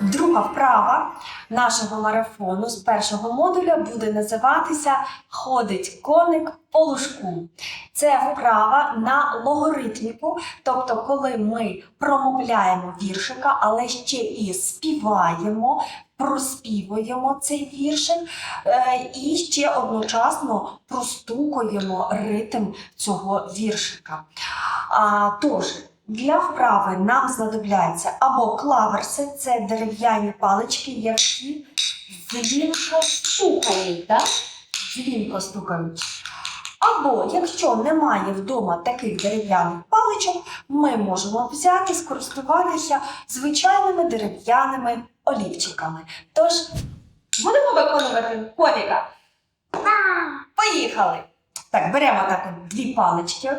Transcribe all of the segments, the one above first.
Друга вправа нашого марафону з першого модуля буде називатися Ходить коник по лужку. Це вправа на логоритміку, тобто, коли ми промовляємо віршика, але ще і співаємо, проспівуємо цей віршик е, і ще одночасно простукуємо ритм цього віршика. Тож, для вправи нам знадобляться або клаверси, це дерев'яні палички, які дзвінко стукають, так? Дзвінко стукають. Або, якщо немає вдома таких дерев'яних паличок, ми можемо взяти, скористуватися звичайними дерев'яними олівчиками. Тож, будемо виконувати коміка? Поїхали! Так, беремо так дві палички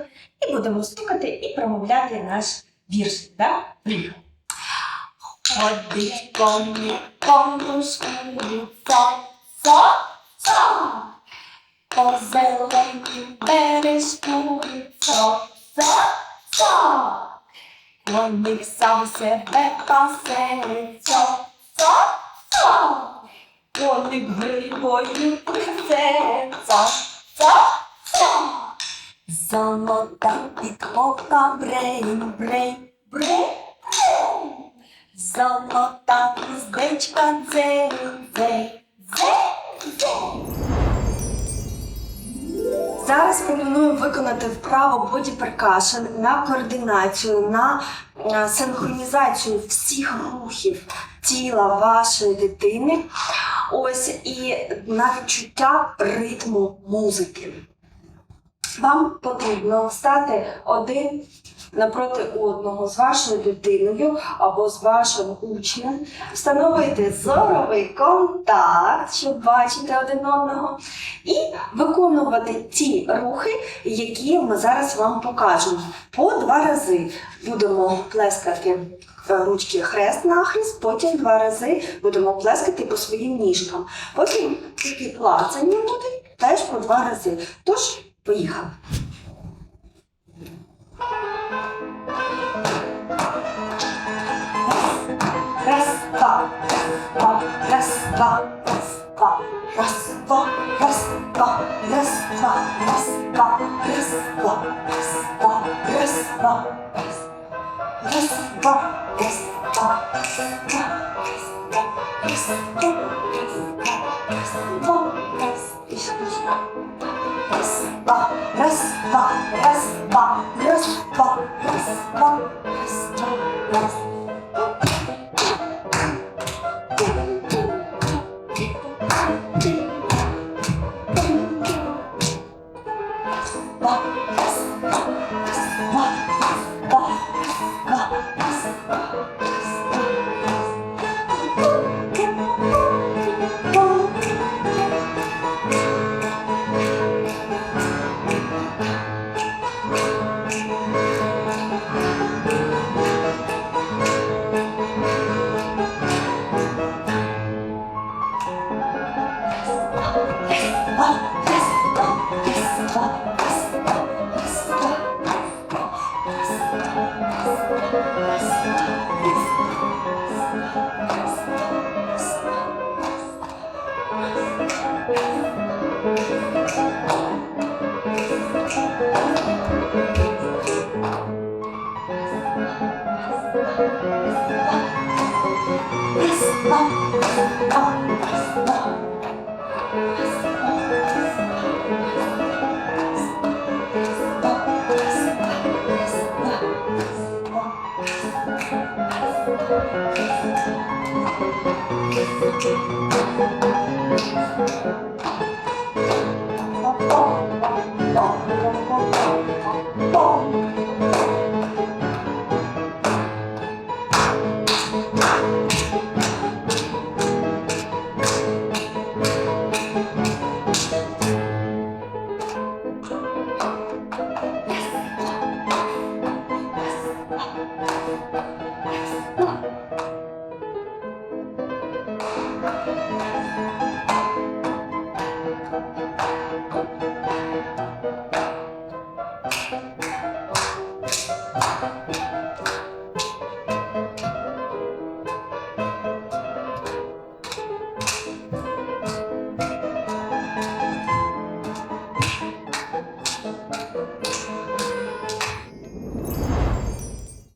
і будемо стукати і промовляти наш вірш. Так? Поїхали. Ходить коні лужку, цо, цо, цо. По зеленій бережку, цо, цо, цо. Коник сам себе пасе, цо, цо, цо. Коник грибою цо, цо, цо. Золота підковка брейн, брейн, брейн. Золота гніздечка дзень, дзень, дзень. Зараз пропоную виконати вправу боді перкашн на координацію, на е, синхронізацію всіх рухів тіла вашої дитини. Ось і на відчуття ритму музики. Вам потрібно встати один напроти одного з вашою дитиною або з вашим учнем, встановити зоровий контакт, щоб бачити один одного, і виконувати ті рухи, які ми зараз вам покажемо. По два рази будемо плескати е, ручки хрест нахрест, потім два рази будемо плескати по своїм ніжкам. Потім такі клацання будуть теж по два рази. Тож, поїхали. Раз, два, два, раз, два, раз, два, раз, два, раз, два, раз, два, раз, два, раз, два, раз, два, раз, два, раз, раз, два, раз, два, раз, два, раз, два, раз, два, раз, два, раз, два, раз, і ще раз. Раз, два, раз, два, раз, два, Raspa, raspa, raspa, raspa, raspa, raspa, raspa. Oh, oh, oh. 뻥뻥뻥뻥뻥뻥 よし。